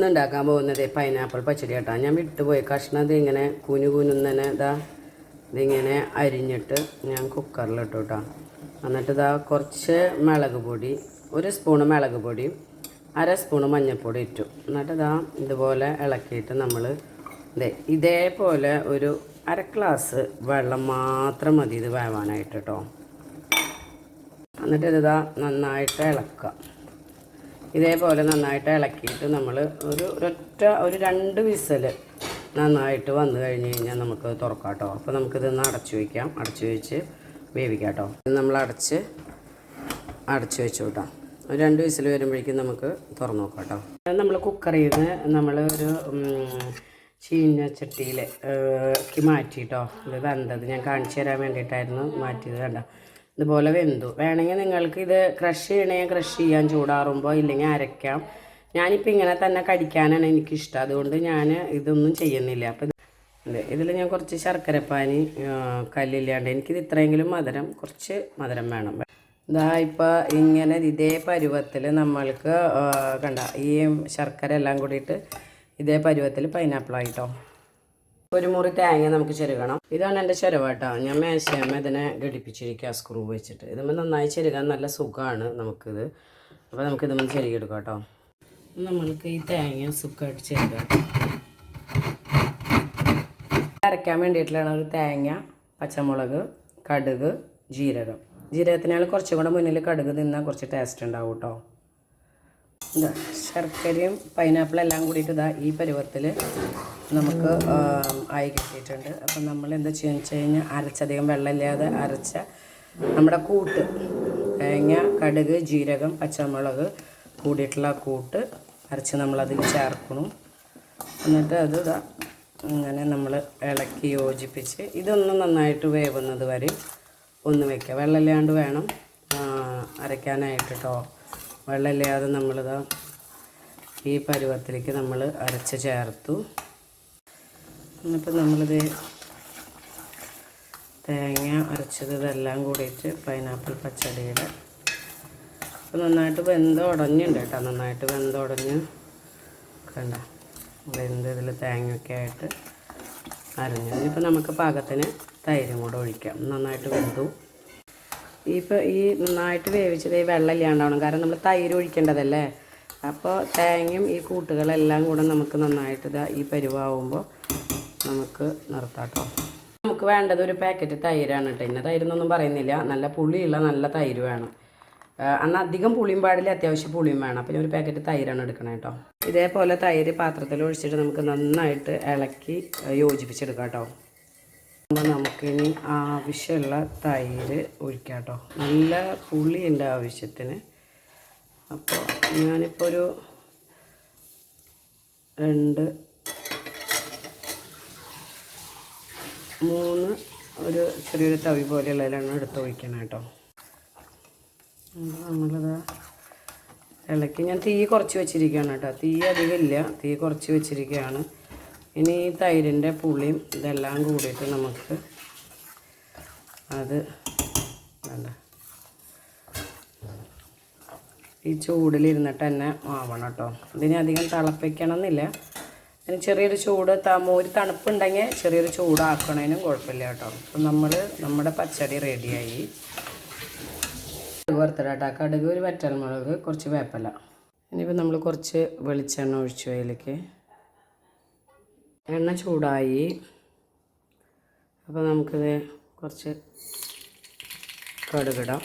ഇന്ന് ഉണ്ടാക്കാൻ പോകുന്നത് പൈനാപ്പിൾ പച്ചടി കേട്ടോ. ഞാൻ വിട്ടുപോയി കഷ്ണം ഇതിങ്ങനെ കുനു കുനുന്നനെ ഇതാ ഇതിങ്ങനെ അരിഞ്ഞിട്ട് ഞാൻ കുക്കറിലിട്ടു കേട്ടോ. എന്നിട്ട് ഇതാ കുറച്ച് മുളക് പൊടി ഒരു സ്പൂണ് മുളക് പൊടി അര സ്പൂണ് മഞ്ഞൾപ്പൊടി ഇട്ടു. എന്നിട്ട് ഇതാ ഇതുപോലെ ഇളക്കിയിട്ട് നമ്മൾ ഇതേ ഇതേപോലെ ഒരു അര ഗ്ലാസ് വെള്ളം മാത്രം മതി ഇത് വേവാനായിട്ട് കേട്ടോ. എന്നിട്ട് ഇതാ നന്നായിട്ട് ഇളക്കുക. ഇതേപോലെ നന്നായിട്ട് ഇളക്കിയിട്ട് നമ്മൾ ഒരു ഒരൊറ്റ ഒരു രണ്ട് വിസൽ നന്നായിട്ട് വന്നു കഴിഞ്ഞ് കഴിഞ്ഞാൽ നമുക്ക് തുറക്കാം കേട്ടോ. അപ്പോൾ നമുക്കിതൊന്ന് അടച്ചു വയ്ക്കാം. അടച്ചു വെച്ച് വേവിക്കാം കേട്ടോ. ഇത് നമ്മൾ അടച്ച് അടച്ചു വെച്ചു കേട്ടോ. ഒരു രണ്ട് വിസിൽ വരുമ്പോഴേക്കും നമുക്ക് തുറന്നു നോക്കാം കേട്ടോ. നമ്മൾ കുക്കറിൽ നിന്ന് നമ്മൾ ഒരു മാറ്റി മാറ്റിയിട്ടോ ഇത് വെന്തത്. ഞാൻ കാണിച്ചു തരാൻ വേണ്ടിയിട്ടായിരുന്നു മാറ്റിയത് കണ്ട. ഇതുപോലെ വെന്തു. വേണമെങ്കിൽ നിങ്ങൾക്ക് ഇത് ക്രഷ് ചെയ്യണേ ക്രഷ് ചെയ്യാൻ ചൂടാറുമ്പോൾ ഇല്ലെങ്കിൽ അരയ്ക്കാം. ഞാനിപ്പോൾ ഇങ്ങനെ തന്നെ കടിക്കാനാണ് എനിക്കിഷ്ടം. അതുകൊണ്ട് ഞാൻ ഇതൊന്നും ചെയ്യുന്നില്ല. അപ്പം ഇത് ഇതിൽ ഞാൻ കുറച്ച് ശർക്കരപ്പാനി കല്ലില്ലാണ്ട്. എനിക്കിത് ഇത്രയെങ്കിലും മധുരം കുറച്ച് മധുരം വേണം. ഇതാ ഇപ്പോൾ ഇങ്ങനെ ഇതേ പരുവത്തിൽ നമ്മൾക്ക് കണ്ട ഈ ശർക്കര എല്ലാം കൂടിയിട്ട് ഇതേ പരുവത്തിൽ പൈനാപ്പിളായിട്ടോ ഒരു മുറി തേങ്ങ നമുക്ക് ചെരുകണം. ഇതാണ് എന്റെ ചെരുവ ഞാൻ മേശയമ്മ ഇതിനെ ഘടിപ്പിച്ചിരിക്കുക സ്ക്രൂ വെച്ചിട്ട്. ഇതുമ്പോൾ നന്നായി ചെരുകാൻ നല്ല സുഖമാണ് നമുക്കിത്. അപ്പോൾ നമുക്ക് ഇതുമ്പോൾ ചെരുകിയെടുക്കാം കേട്ടോ നമ്മൾക്ക് ഈ തേങ്ങ സുഖമായിട്ട് ചെരുകാം. അരയ്ക്കാൻ വേണ്ടിയിട്ടുള്ള ഒരു തേങ്ങ പച്ചമുളക് കടുക് ജീരകം. ജീരകത്തിനാൾ കുറച്ചും കൂടെ മുന്നിൽ കടുക് തിന്നാൽ കുറച്ച് ടേസ്റ്റ് ഉണ്ടാവും കേട്ടോ ഇതാ ശർക്കരയും പൈനാപ്പിളും എല്ലാം കൂടിയിട്ട് ഇതാ ഈ പരുവത്തിൽ നമുക്ക് ആയി കിട്ടിയിട്ടുണ്ട്. അപ്പം നമ്മൾ എന്താ ചെയ്യുക വെച്ച് കഴിഞ്ഞാൽ അരച്ചധികം വെള്ളമില്ലാതെ അരച്ച നമ്മുടെ കൂട്ട് തേങ്ങ കടുക് ജീരകം പച്ചമുളക് കൂടിയിട്ടുള്ള കൂട്ട് അരച്ച് നമ്മളതിൽ ചേർക്കണം എന്നിട്ട് അത് ഇതാ ഇങ്ങനെ നമ്മൾ ഇളക്കി യോജിപ്പിച്ച് ഇതൊന്ന് നന്നായിട്ട് വേവുന്നത് വരെ ഒന്ന് വെക്കുക. വെള്ളമില്ലാണ്ട് വേണം അരയ്ക്കാനായിട്ട് കേട്ടോ വെള്ളമില്ലാതെ നമ്മളിതാ ഈ പരുവത്തിലേക്ക് നമ്മൾ അരച്ച് ചേർത്തു. എന്നിട്ട് നമ്മളിത് തേങ്ങ അരച്ചത് ഇതെല്ലാം കൂടിയിട്ട് പൈനാപ്പിൾ പച്ചടിയുടെ. അപ്പോൾ നന്നായിട്ട് വെന്ത ഉടഞ്ഞുണ്ട് കേട്ടോ. നന്നായിട്ട് വെന്ത ഉടഞ്ഞ് കണ്ട? വെന്ത് ഇതിൽ തേങ്ങയൊക്കെ ആയിട്ട് അരഞ്ഞു. ഇനിയിപ്പോൾ നമുക്ക് പാകത്തിന് തൈരും കൂടെ ഒഴിക്കാം. നന്നായിട്ട് വെന്തു. ഇപ്പോൾ ഈ നന്നായിട്ട് വേവിച്ചത് ഈ വെള്ളം ഇല്ലാണ്ടാവണം കാരണം നമ്മൾ തൈര് ഒഴിക്കേണ്ടതല്ലേ? അപ്പോൾ തേങ്ങയും ഈ കൂട്ടുകളെല്ലാം കൂടെ നമുക്ക് നന്നായിട്ട് ഇതാ ഈ പരുവാകുമ്പോൾ നമുക്ക് നിർത്താം കേട്ടോ നമുക്ക് വേണ്ടത് ഒരു പാക്കറ്റ് തൈരാണ് കേട്ടോ ഇന്ന തൈരെന്നൊന്നും പറയുന്നില്ല. നല്ല പുളിയുള്ള നല്ല തൈര് വേണം. അന്ന് അധികം പുളിയും പാടില്ല അത്യാവശ്യം പുളിയും വേണം. അപ്പം ഒരു പാക്കറ്റ് തൈരാണ് എടുക്കണേ കേട്ടോ ഇതേപോലെ തൈര് പാത്രത്തിൽ ഒഴിച്ചിട്ട് നമുക്ക് നന്നായിട്ട് ഇളക്കി യോജിപ്പിച്ചെടുക്കാം കേട്ടോ അപ്പോൾ നമുക്കിനി ആവശ്യമുള്ള തൈര് ഒഴിക്കാം കേട്ടോ നല്ല ഉണ്ട് ആവശ്യത്തിന്. അപ്പോൾ ഞാനിപ്പോൾ ഒരു രണ്ട് മൂന്ന് ഒരു ചെറിയൊരു തവി പോലെയുള്ളതിലാണ് എടുത്ത് ഒഴിക്കണം കേട്ടോ. നമ്മളത് ഇളക്കി. ഞാൻ തീ കുറച്ച് വെച്ചിരിക്കുകയാണ് കേട്ടോ. തീ അധികം ഇല്ല. തീ കുറച്ച് വെച്ചിരിക്കുകയാണ്. ഇനി ഈ തൈരിന്റെ പുളിയും ഇതെല്ലാം കൂടിയിട്ട് നമുക്ക് അത് വേണ്ട. ഈ ചൂടിലിരുന്നിട്ട് തന്നെ ആവണം കേട്ടോ. ഇതിന് അധികം തിളപ്പിക്കണം എന്നില്ല അതിന് ചെറിയൊരു ചൂട് ഒരു തണുപ്പുണ്ടെങ്കിൽ ചെറിയൊരു ചൂടാക്കണതിനും കുഴപ്പമില്ല കേട്ടോ. അപ്പം നമ്മൾ നമ്മുടെ പച്ചടി റെഡിയായി. വറുത്തിടാട്ടോ. കടുക് ഒരു വറ്റൽമുളക് കുറച്ച് വേപ്പല. ഇനിയിപ്പോൾ നമ്മൾ കുറച്ച് വെളിച്ചെണ്ണ ഒഴിച്ചു അതിലേക്ക്. എണ്ണ ചൂടായി. അപ്പോൾ നമുക്കിത് കുറച്ച് കടുകിടാം.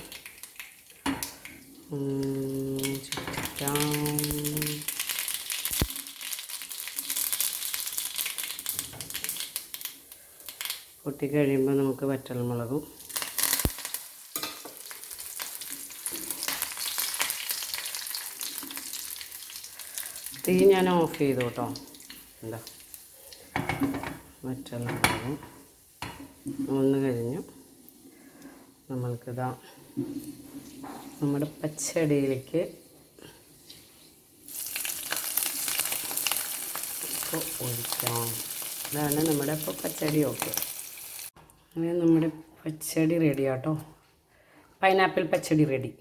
പൊട്ടി കഴിയുമ്പോൾ നമുക്ക് വറ്റൽമുളകും തീ ഞാൻ ഓഫ് ചെയ്തു കേട്ടോ. എന്താ? വറ്റൽമുളകും ഒന്ന് കഴിഞ്ഞു. നമ്മൾക്കിതാ നമ്മുടെ പച്ചടിയിലേക്ക് ഒഴിക്കാം. അതാണ് നമ്മുടെ ഇപ്പോൾ പച്ചടി ഓക്കെ. അങ്ങനെ നമ്മുടെ പച്ചടി റെഡി ആട്ടോ പൈനാപ്പിൾ പച്ചടി റെഡി.